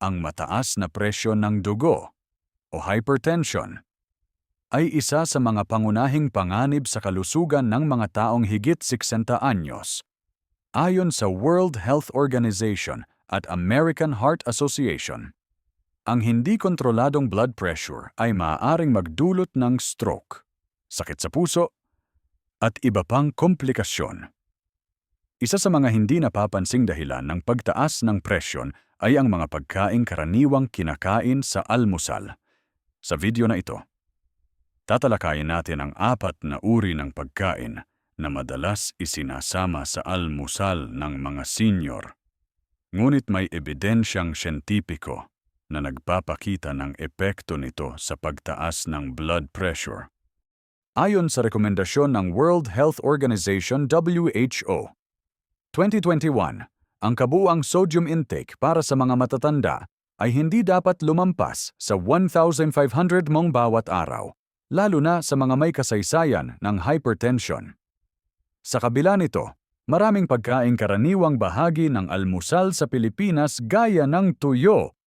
ang mataas na presyo ng dugo o hypertension ay isa sa mga pangunahing panganib sa kalusugan ng mga taong higit 60 anyos. Ayon sa World Health Organization at American Heart Association, ang hindi kontroladong blood pressure ay maaaring magdulot ng stroke, sakit sa puso, at iba pang komplikasyon. Isa sa mga hindi napapansing dahilan ng pagtaas ng presyon ay ang mga pagkaing karaniwang kinakain sa almusal. Sa video na ito, tatalakayin natin ang apat na uri ng pagkain na madalas isinasama sa almusal ng mga senior. Ngunit may ebidensyang siyentipiko na nagpapakita ng epekto nito sa pagtaas ng blood pressure. Ayon sa rekomendasyon ng World Health Organization WHO, 2021, ang kabuang sodium intake para sa mga matatanda ay hindi dapat lumampas sa 1,500 mong bawat araw, lalo na sa mga may kasaysayan ng hypertension. Sa kabila nito, maraming pagkaing karaniwang bahagi ng almusal sa Pilipinas gaya ng tuyo,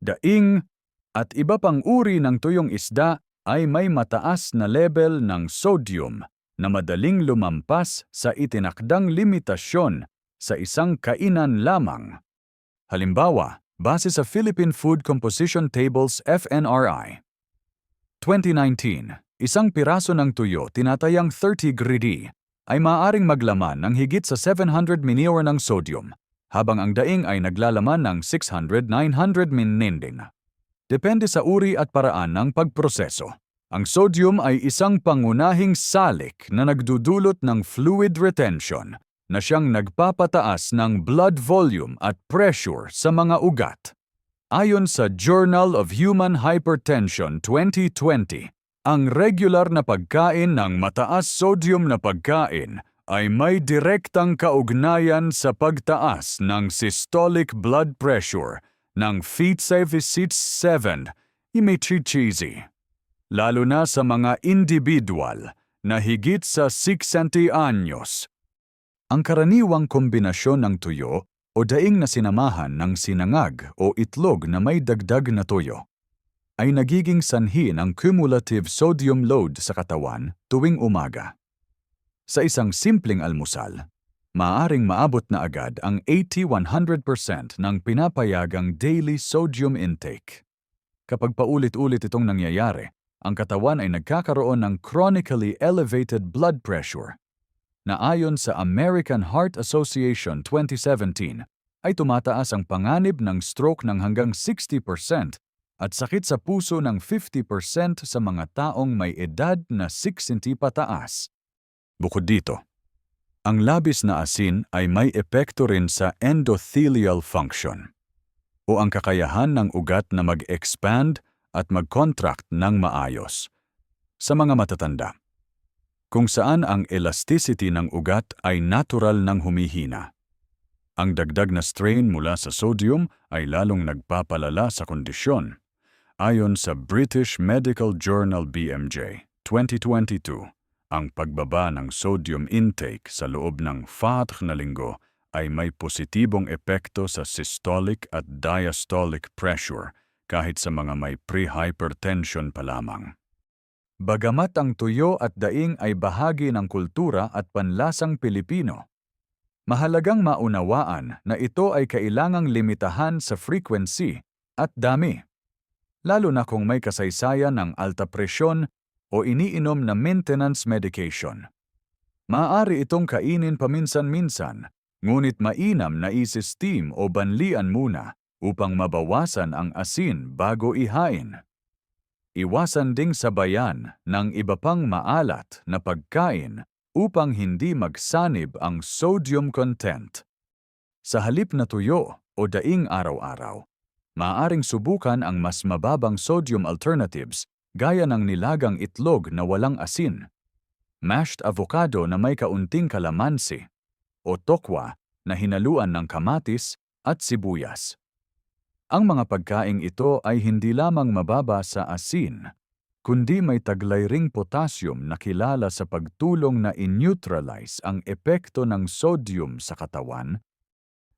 daing, at iba pang uri ng tuyong isda ay may mataas na level ng sodium na madaling lumampas sa itinakdang limitasyon sa isang kainan lamang. Halimbawa, base sa Philippine Food Composition Tables FNRI. 2019, isang piraso ng tuyo tinatayang 30 gridi ay maaaring maglaman ng higit sa 700 minior ng sodium, habang ang daing ay naglalaman ng 600-900 mininding. Depende sa uri at paraan ng pagproseso. Ang sodium ay isang pangunahing salik na nagdudulot ng fluid retention na siyang nagpapataas ng blood volume at pressure sa mga ugat. Ayon sa Journal of Human Hypertension 2020, ang regular na pagkain ng mataas sodium na pagkain ay may direktang kaugnayan sa pagtaas ng systolic blood pressure ng FeetSafe-7 imichichizi, lalo na sa mga individual na higit sa 60 anyos. Ang karaniwang kombinasyon ng tuyo o daing na sinamahan ng sinangag o itlog na may dagdag na toyo ay nagiging sanhi ng cumulative sodium load sa katawan tuwing umaga. Sa isang simpleng almusal, maaring maabot na agad ang 80-100% ng pinapayagang daily sodium intake. Kapag paulit-ulit itong nangyayari, ang katawan ay nagkakaroon ng chronically elevated blood pressure na ayon sa American Heart Association 2017 ay tumataas ang panganib ng stroke ng hanggang 60% at sakit sa puso ng 50% sa mga taong may edad na 60 pataas. Bukod dito, ang labis na asin ay may epekto rin sa endothelial function o ang kakayahan ng ugat na mag-expand at mag-contract ng maayos sa mga matatanda, kung saan ang elasticity ng ugat ay natural ng humihina. Ang dagdag na strain mula sa sodium ay lalong nagpapalala sa kondisyon Ayon sa British Medical Journal BMJ 2022, ang pagbaba ng sodium intake sa loob ng 4 na linggo ay may positibong epekto sa systolic at diastolic pressure kahit sa mga may pre-hypertension pa lamang. Bagamat ang tuyo at daing ay bahagi ng kultura at panlasang Pilipino, mahalagang maunawaan na ito ay kailangang limitahan sa frequency at dami lalo na kung may kasaysayan ng alta presyon o iniinom na maintenance medication. Maaari itong kainin paminsan-minsan, ngunit mainam na isistim o banlian muna upang mabawasan ang asin bago ihain. Iwasan ding sabayan ng iba pang maalat na pagkain upang hindi magsanib ang sodium content. Sa halip na tuyo o daing araw-araw, maaaring subukan ang mas mababang sodium alternatives gaya ng nilagang itlog na walang asin, mashed avocado na may kaunting kalamansi, o tokwa na hinaluan ng kamatis at sibuyas. Ang mga pagkaing ito ay hindi lamang mababa sa asin, kundi may taglay ring potassium na kilala sa pagtulong na in-neutralize ang epekto ng sodium sa katawan.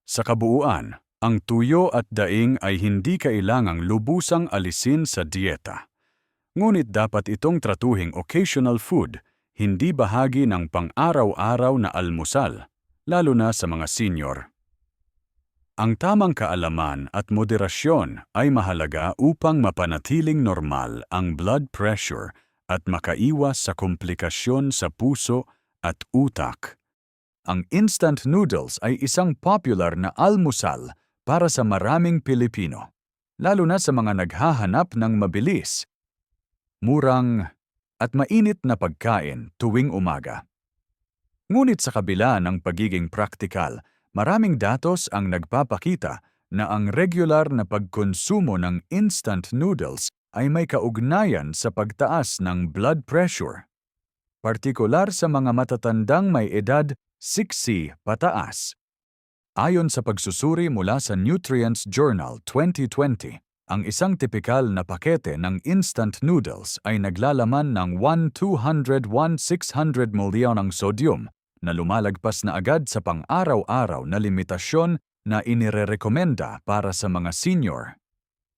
Sa kabuuan, Ang tuyo at daing ay hindi kailangang lubusang alisin sa dieta. Ngunit dapat itong tratuhing occasional food, hindi bahagi ng pang-araw-araw na almusal, lalo na sa mga senior. Ang tamang kaalaman at moderasyon ay mahalaga upang mapanatiling normal ang blood pressure at makaiwas sa komplikasyon sa puso at utak. Ang instant noodles ay isang popular na almusal para sa maraming Pilipino, lalo na sa mga naghahanap ng mabilis, murang at mainit na pagkain tuwing umaga. Ngunit sa kabila ng pagiging praktikal, Maraming datos ang nagpapakita na ang regular na pagkonsumo ng instant noodles ay may kaugnayan sa pagtaas ng blood pressure. Partikular sa mga matatandang may edad 60 pataas. Ayon sa pagsusuri mula sa Nutrients Journal 2020, ang isang tipikal na pakete ng instant noodles ay naglalaman ng 1,200-1,600 milyon ng sodium, na lumalagpas na agad sa pang-araw-araw na limitasyon na inirerekomenda para sa mga senior.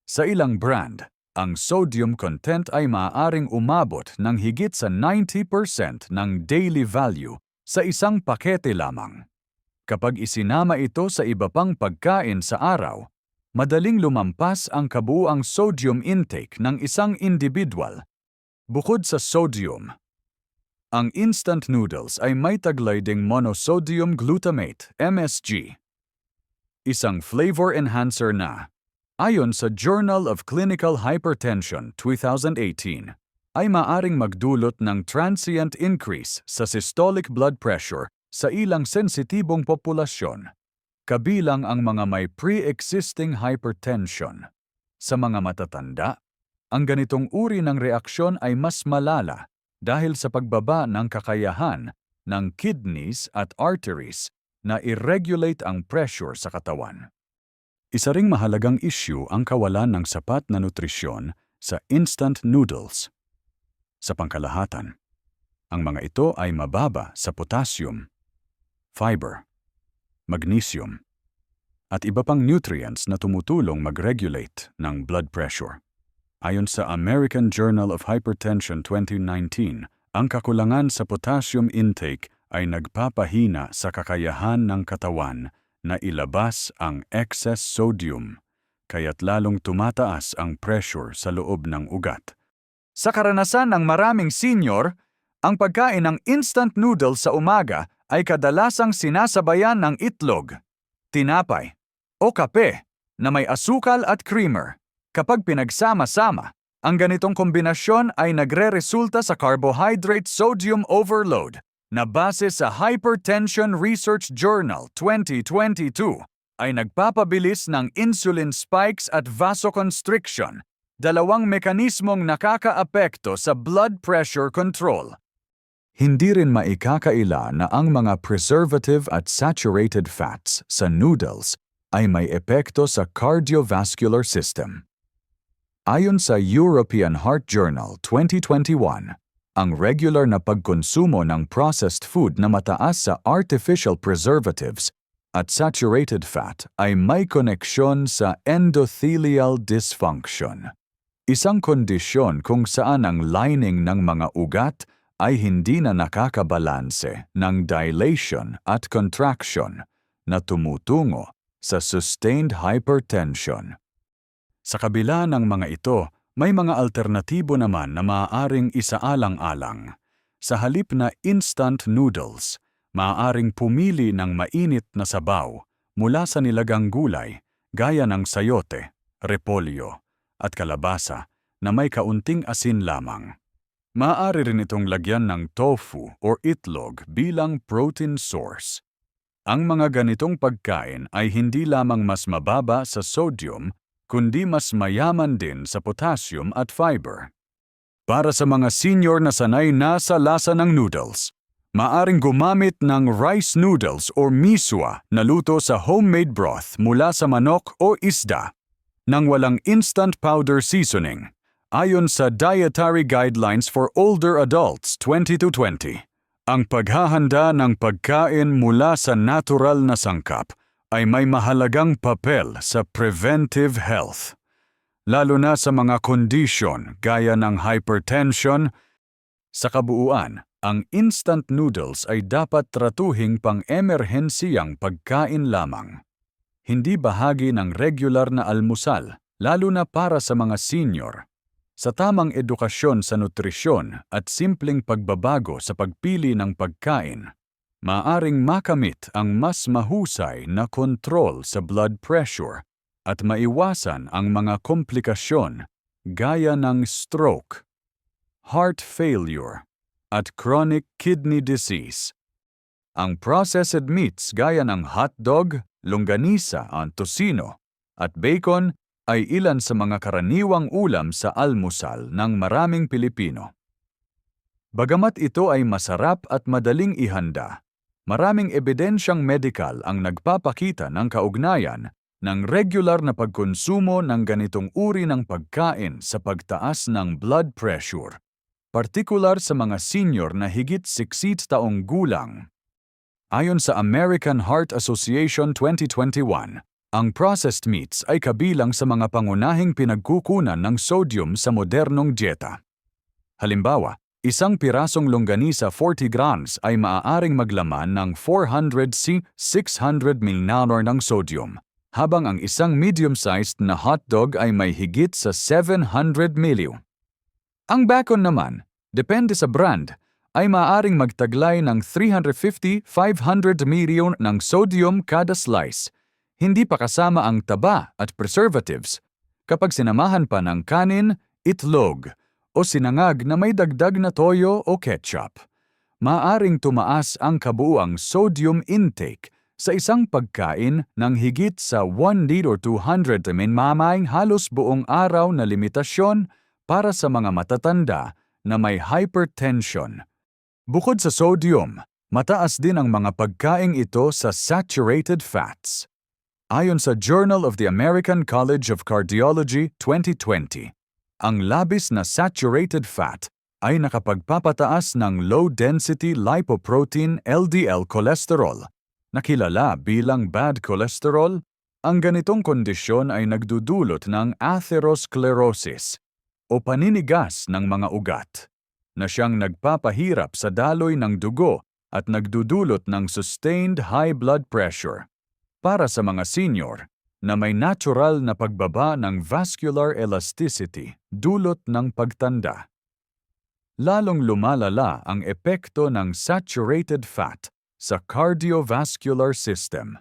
Sa ilang brand, ang sodium content ay maaaring umabot ng higit sa 90% ng daily value sa isang pakete lamang. Kapag isinama ito sa iba pang pagkain sa araw, madaling lumampas ang kabuuang sodium intake ng isang individual. Bukod sa sodium, ang instant noodles ay may taglay ding monosodium glutamate, MSG. Isang flavor enhancer na, ayon sa Journal of Clinical Hypertension 2018, ay maaring magdulot ng transient increase sa systolic blood pressure sa ilang sensitibong populasyon, kabilang ang mga may pre-existing hypertension. Sa mga matatanda, ang ganitong uri ng reaksyon ay mas malala dahil sa pagbaba ng kakayahan ng kidneys at arteries na i-regulate ang pressure sa katawan. Isa ring mahalagang issue ang kawalan ng sapat na nutrisyon sa instant noodles. Sa pangkalahatan, ang mga ito ay mababa sa potassium, fiber, magnesium, at iba pang nutrients na tumutulong mag-regulate ng blood pressure. Ayon sa American Journal of Hypertension 2019, ang kakulangan sa potassium intake ay nagpapahina sa kakayahan ng katawan na ilabas ang excess sodium, kaya't lalong tumataas ang pressure sa loob ng ugat. Sa karanasan ng maraming senior, ang pagkain ng instant noodles sa umaga ay kadalasang sinasabayan ng itlog, tinapay, o kape na may asukal at creamer. Kapag pinagsama-sama, ang ganitong kombinasyon ay nagre-resulta sa carbohydrate sodium overload na base sa Hypertension Research Journal 2022 ay nagpapabilis ng insulin spikes at vasoconstriction, dalawang mekanismong nakakaapekto sa blood pressure control. Hindi rin maikakaila na ang mga preservative at saturated fats sa noodles ay may epekto sa cardiovascular system. Ayon sa European Heart Journal 2021, ang regular na pagkonsumo ng processed food na mataas sa artificial preservatives at saturated fat ay may koneksyon sa endothelial dysfunction. Isang kondisyon kung saan ang lining ng mga ugat ay hindi na nakakabalanse ng dilation at contraction na tumutungo sa sustained hypertension. Sa kabila ng mga ito, may mga alternatibo naman na maaaring isaalang-alang. Sa halip na instant noodles, maaaring pumili ng mainit na sabaw mula sa nilagang gulay gaya ng sayote, repolyo, at kalabasa na may kaunting asin lamang. Maaari rin itong lagyan ng tofu or itlog bilang protein source. Ang mga ganitong pagkain ay hindi lamang mas mababa sa sodium kundi mas mayaman din sa potassium at fiber. Para sa mga senior na sanay na sa lasa ng noodles, maaring gumamit ng rice noodles or miswa na luto sa homemade broth mula sa manok o isda nang walang instant powder seasoning. Ayon sa Dietary Guidelines for Older Adults 2020, ang paghahanda ng pagkain mula sa natural na sangkap ay may mahalagang papel sa preventive health, lalo na sa mga kondisyon gaya ng hypertension. Sa kabuuan, ang instant noodles ay dapat tratuhing pang-emerhensiyang pagkain lamang. Hindi bahagi ng regular na almusal, lalo na para sa mga senior. Sa tamang edukasyon sa nutrisyon at simpleng pagbabago sa pagpili ng pagkain, maaring makamit ang mas mahusay na kontrol sa blood pressure at maiwasan ang mga komplikasyon gaya ng stroke, heart failure, at chronic kidney disease. Ang processed meats gaya ng hotdog, longganisa, ang tosino, at bacon ay ilan sa mga karaniwang ulam sa almusal ng maraming Pilipino. Bagamat ito ay masarap at madaling ihanda, maraming ebidensyang medikal ang nagpapakita ng kaugnayan ng regular na pagkonsumo ng ganitong uri ng pagkain sa pagtaas ng blood pressure, partikular sa mga senior na higit 60 taong gulang. Ayon sa American Heart Association 2021, ang processed meats ay kabilang sa mga pangunahing pinagkukunan ng sodium sa modernong dieta. Halimbawa, isang pirasong longganisa 40 grams ay maaaring maglaman ng 400 c 600 milnanor ng sodium, habang ang isang medium-sized na hotdog ay may higit sa 700 milyo. Ang bacon naman, depende sa brand, ay maaaring magtaglay ng 350-500 milyon ng sodium kada slice, hindi pa kasama ang taba at preservatives, kapag sinamahan pa ng kanin, itlog, o sinangag na may dagdag na toyo o ketchup. Maaring tumaas ang kabuuang sodium intake sa isang pagkain ng higit sa 1 or 200 minmamaing halos buong araw na limitasyon para sa mga matatanda na may hypertension Bukod sa sodium, mataas din ang mga pagkaing ito sa saturated fats. Ayon sa Journal of the American College of Cardiology 2020, ang labis na saturated fat ay nakapagpapataas ng low-density lipoprotein LDL cholesterol, nakilala bilang bad cholesterol. Ang ganitong kondisyon ay nagdudulot ng atherosclerosis o paninigas ng mga ugat na siyang nagpapahirap sa daloy ng dugo at nagdudulot ng sustained high blood pressure. Para sa mga senior, na may natural na pagbaba ng vascular elasticity dulot ng pagtanda. Lalong lumalala ang epekto ng saturated fat sa cardiovascular system.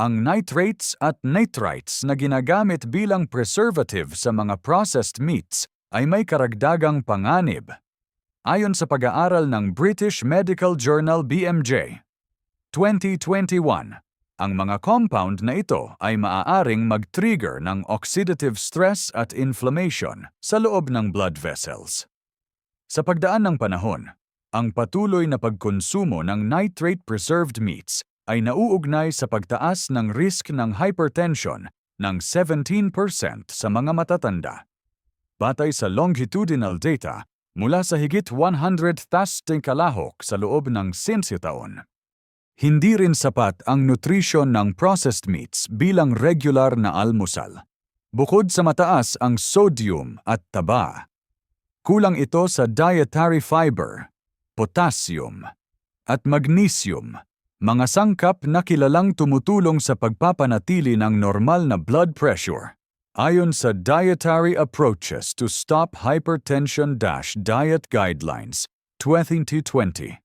Ang nitrates at nitrites na ginagamit bilang preservative sa mga processed meats ay may karagdagang panganib ayon sa pag-aaral ng British Medical Journal BMJ. 2021, ang mga compound na ito ay maaaring mag-trigger ng oxidative stress at inflammation sa loob ng blood vessels. Sa pagdaan ng panahon, ang patuloy na pagkonsumo ng nitrate-preserved meats ay nauugnay sa pagtaas ng risk ng hypertension ng 17% sa mga matatanda. Batay sa longitudinal data mula sa higit 100 tasting kalahok sa loob ng 15 taon. Hindi rin sapat ang nutrisyon ng processed meats bilang regular na almusal. Bukod sa mataas ang sodium at taba, kulang ito sa dietary fiber, potassium, at magnesium, mga sangkap na kilalang tumutulong sa pagpapanatili ng normal na blood pressure. Ayon sa Dietary Approaches to Stop Hypertension Diet Guidelines 2020,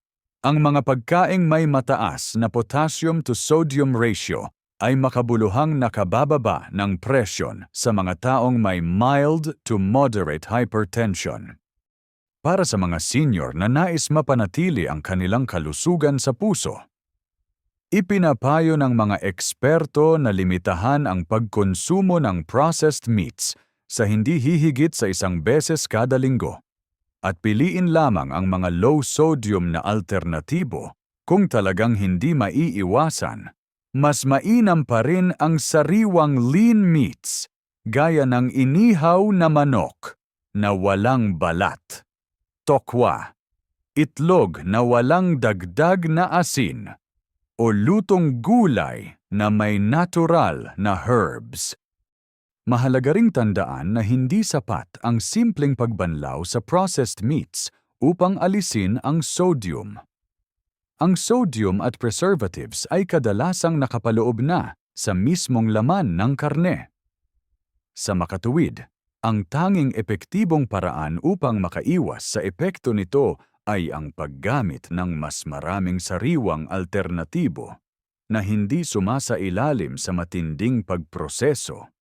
ang mga pagkaing may mataas na potassium to sodium ratio ay makabuluhang nakabababa ng presyon sa mga taong may mild to moderate hypertension. Para sa mga senior na nais mapanatili ang kanilang kalusugan sa puso, Ipinapayo ng mga eksperto na limitahan ang pagkonsumo ng processed meats sa hindi hihigit sa isang beses kada linggo at piliin lamang ang mga low-sodium na alternatibo kung talagang hindi maiiwasan. Mas mainam pa rin ang sariwang lean meats gaya ng inihaw na manok na walang balat, tokwa, itlog na walang dagdag na asin, o lutong gulay na may natural na herbs. Mahalaga ring tandaan na hindi sapat ang simpleng pagbanlaw sa processed meats upang alisin ang sodium. Ang sodium at preservatives ay kadalasang nakapaloob na sa mismong laman ng karne. Sa makatuwid, ang tanging epektibong paraan upang makaiwas sa epekto nito ay ang paggamit ng mas maraming sariwang alternatibo na hindi sumasailalim sa matinding pagproseso.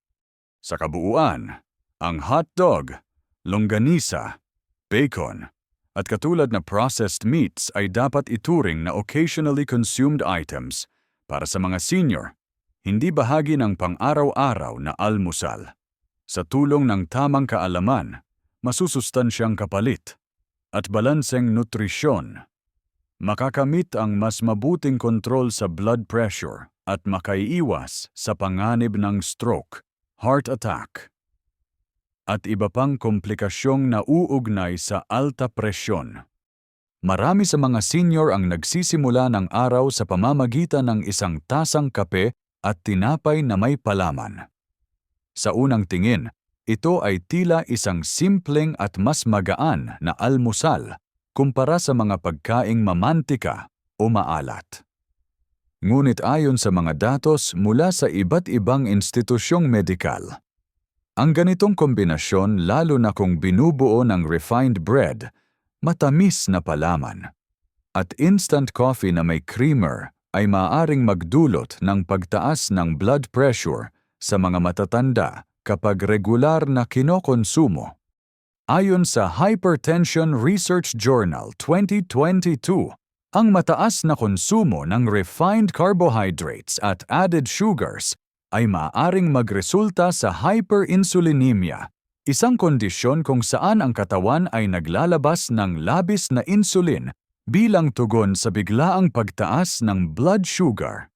Sa kabuuan, ang hotdog, longganisa, bacon, at katulad na processed meats ay dapat ituring na occasionally consumed items para sa mga senior, hindi bahagi ng pang-araw-araw na almusal. Sa tulong ng tamang kaalaman, masusustansyang kapalit at balanseng nutrisyon, makakamit ang mas mabuting kontrol sa blood pressure at makaiiwas sa panganib ng stroke heart attack, at iba pang komplikasyong nauugnay sa alta presyon. Marami sa mga senior ang nagsisimula ng araw sa pamamagitan ng isang tasang kape at tinapay na may palaman. Sa unang tingin, ito ay tila isang simpleng at mas magaan na almusal kumpara sa mga pagkaing mamantika o maalat. Ngunit ayon sa mga datos mula sa iba't ibang institusyong medikal, ang ganitong kombinasyon lalo na kung binubuo ng refined bread, matamis na palaman, at instant coffee na may creamer ay maaaring magdulot ng pagtaas ng blood pressure sa mga matatanda kapag regular na kinokonsumo. Ayon sa Hypertension Research Journal 2022, ang mataas na konsumo ng refined carbohydrates at added sugars ay maaaring magresulta sa hyperinsulinemia, isang kondisyon kung saan ang katawan ay naglalabas ng labis na insulin bilang tugon sa biglaang pagtaas ng blood sugar.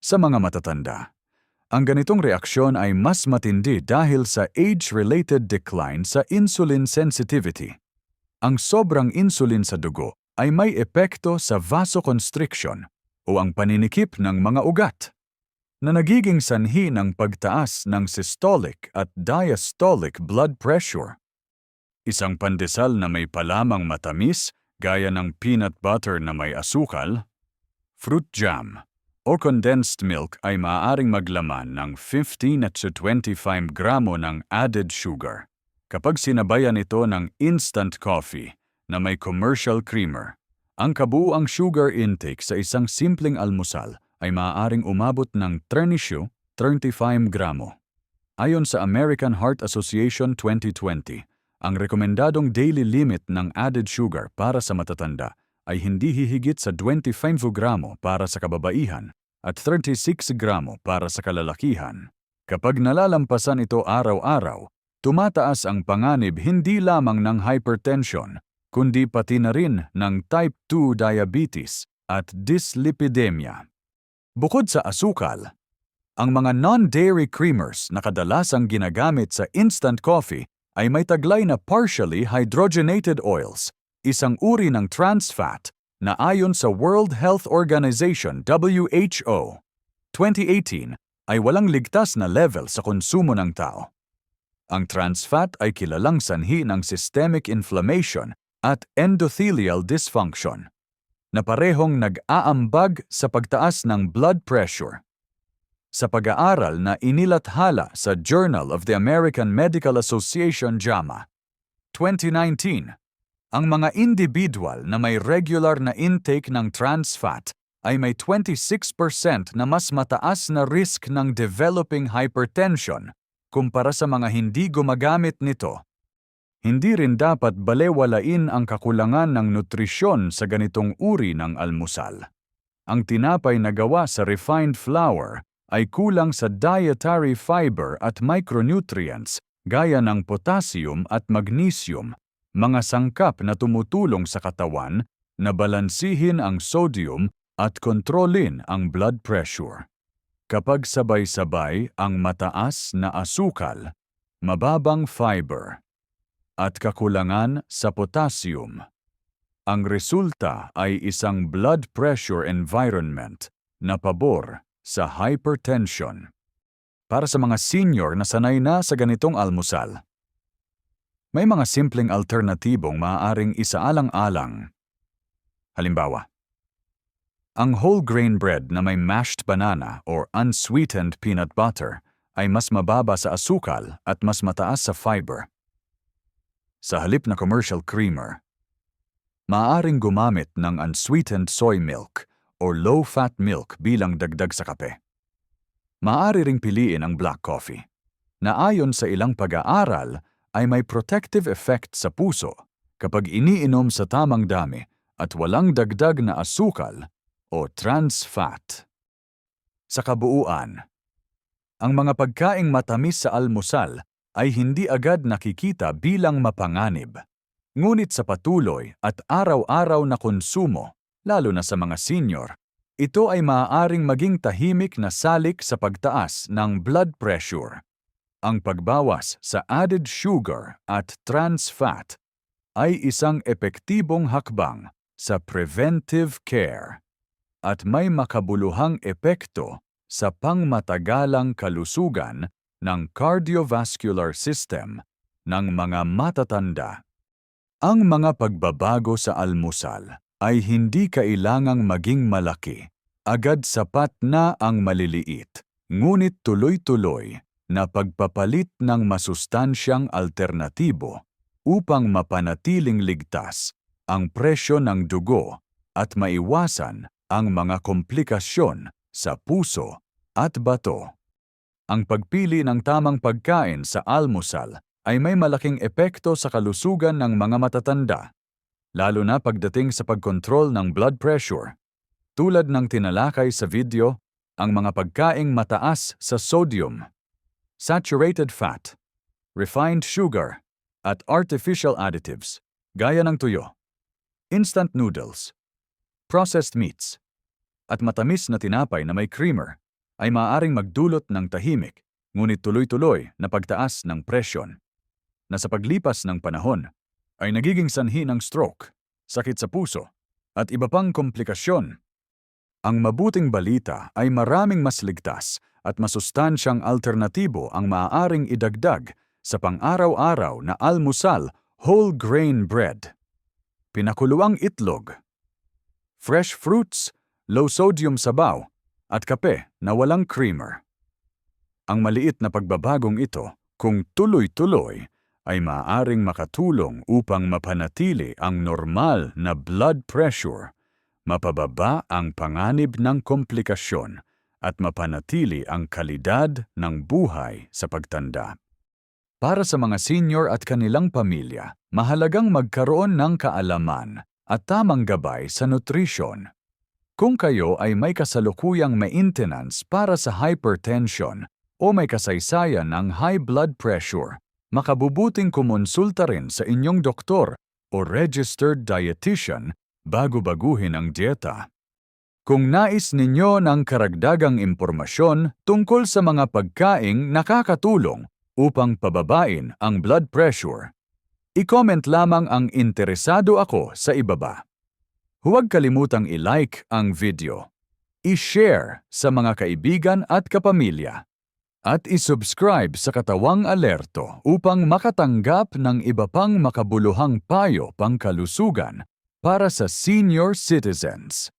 Sa mga matatanda, ang ganitong reaksyon ay mas matindi dahil sa age-related decline sa insulin sensitivity. Ang sobrang insulin sa dugo ay may epekto sa vasoconstriction o ang paninikip ng mga ugat na nagiging sanhi ng pagtaas ng systolic at diastolic blood pressure. Isang pandesal na may palamang matamis gaya ng peanut butter na may asukal, fruit jam, o condensed milk ay maaaring maglaman ng 15 at 25 gramo ng added sugar kapag sinabayan ito ng instant coffee na may commercial creamer. Ang kabuuang sugar intake sa isang simpleng almusal ay maaaring umabot ng 30 35 gramo. Ayon sa American Heart Association 2020, ang rekomendadong daily limit ng added sugar para sa matatanda ay hindi hihigit sa 25 gramo para sa kababaihan at 36 gramo para sa kalalakihan. Kapag nalalampasan ito araw-araw, tumataas ang panganib hindi lamang ng hypertension, kundi pati na rin ng type 2 diabetes at dyslipidemia. Bukod sa asukal, ang mga non-dairy creamers na kadalasang ginagamit sa instant coffee ay may taglay na partially hydrogenated oils, isang uri ng trans fat na ayon sa World Health Organization WHO 2018 ay walang ligtas na level sa konsumo ng tao. Ang trans fat ay kilalang sanhi ng systemic inflammation at endothelial dysfunction na parehong nag-aambag sa pagtaas ng blood pressure. Sa pag-aaral na inilathala sa Journal of the American Medical Association JAMA 2019, ang mga individual na may regular na intake ng trans fat ay may 26% na mas mataas na risk ng developing hypertension kumpara sa mga hindi gumagamit nito hindi rin dapat balewalain ang kakulangan ng nutrisyon sa ganitong uri ng almusal. Ang tinapay na gawa sa refined flour ay kulang sa dietary fiber at micronutrients gaya ng potassium at magnesium, mga sangkap na tumutulong sa katawan na balansihin ang sodium at kontrolin ang blood pressure. Kapag sabay-sabay ang mataas na asukal, mababang fiber, at kakulangan sa potassium. Ang resulta ay isang blood pressure environment na pabor sa hypertension. Para sa mga senior na sanay na sa ganitong almusal, may mga simpleng alternatibong maaaring isaalang-alang. Halimbawa, ang whole grain bread na may mashed banana or unsweetened peanut butter ay mas mababa sa asukal at mas mataas sa fiber. Sa halip na commercial creamer, maaaring gumamit ng unsweetened soy milk or low-fat milk bilang dagdag sa kape. Maaari ring piliin ang black coffee, na ayon sa ilang pag-aaral ay may protective effect sa puso kapag iniinom sa tamang dami at walang dagdag na asukal o trans fat. Sa kabuuan, ang mga pagkaing matamis sa almusal ay hindi agad nakikita bilang mapanganib. Ngunit sa patuloy at araw-araw na konsumo, lalo na sa mga senior, ito ay maaaring maging tahimik na salik sa pagtaas ng blood pressure ang pagbawas sa added sugar at trans fat ay isang epektibong hakbang sa preventive care at may makabuluhang epekto sa pangmatagalang kalusugan ng cardiovascular system ng mga matatanda. Ang mga pagbabago sa almusal ay hindi kailangang maging malaki. Agad sapat na ang maliliit, ngunit tuloy-tuloy na pagpapalit ng masustansyang alternatibo upang mapanatiling ligtas ang presyo ng dugo at maiwasan ang mga komplikasyon sa puso at bato. Ang pagpili ng tamang pagkain sa almusal ay may malaking epekto sa kalusugan ng mga matatanda, lalo na pagdating sa pagkontrol ng blood pressure. Tulad ng tinalakay sa video, ang mga pagkaing mataas sa sodium saturated fat, refined sugar, at artificial additives, gaya ng tuyo, instant noodles, processed meats, at matamis na tinapay na may creamer ay maaaring magdulot ng tahimik ngunit tuloy-tuloy na pagtaas ng presyon na sa paglipas ng panahon ay nagiging sanhi ng stroke, sakit sa puso, at iba pang komplikasyon. Ang mabuting balita ay maraming mas ligtas at masustansyang alternatibo ang maaaring idagdag sa pang-araw-araw na almusal whole grain bread. Pinakuluang itlog, fresh fruits, low-sodium sabaw, at kape na walang creamer. Ang maliit na pagbabagong ito, kung tuloy-tuloy, ay maaaring makatulong upang mapanatili ang normal na blood pressure, mapababa ang panganib ng komplikasyon, at mapanatili ang kalidad ng buhay sa pagtanda. Para sa mga senior at kanilang pamilya, mahalagang magkaroon ng kaalaman at tamang gabay sa nutrisyon. Kung kayo ay may kasalukuyang maintenance para sa hypertension o may kasaysayan ng high blood pressure, makabubuting kumonsulta rin sa inyong doktor o registered dietitian bago baguhin ang dieta. Kung nais ninyo ng karagdagang impormasyon tungkol sa mga pagkaing nakakatulong upang pababain ang blood pressure, i-comment lamang ang interesado ako sa ibaba. Huwag kalimutang i-like ang video, i-share sa mga kaibigan at kapamilya, at i-subscribe sa Katawang Alerto upang makatanggap ng iba pang makabuluhang payo pangkalusugan para sa senior citizens.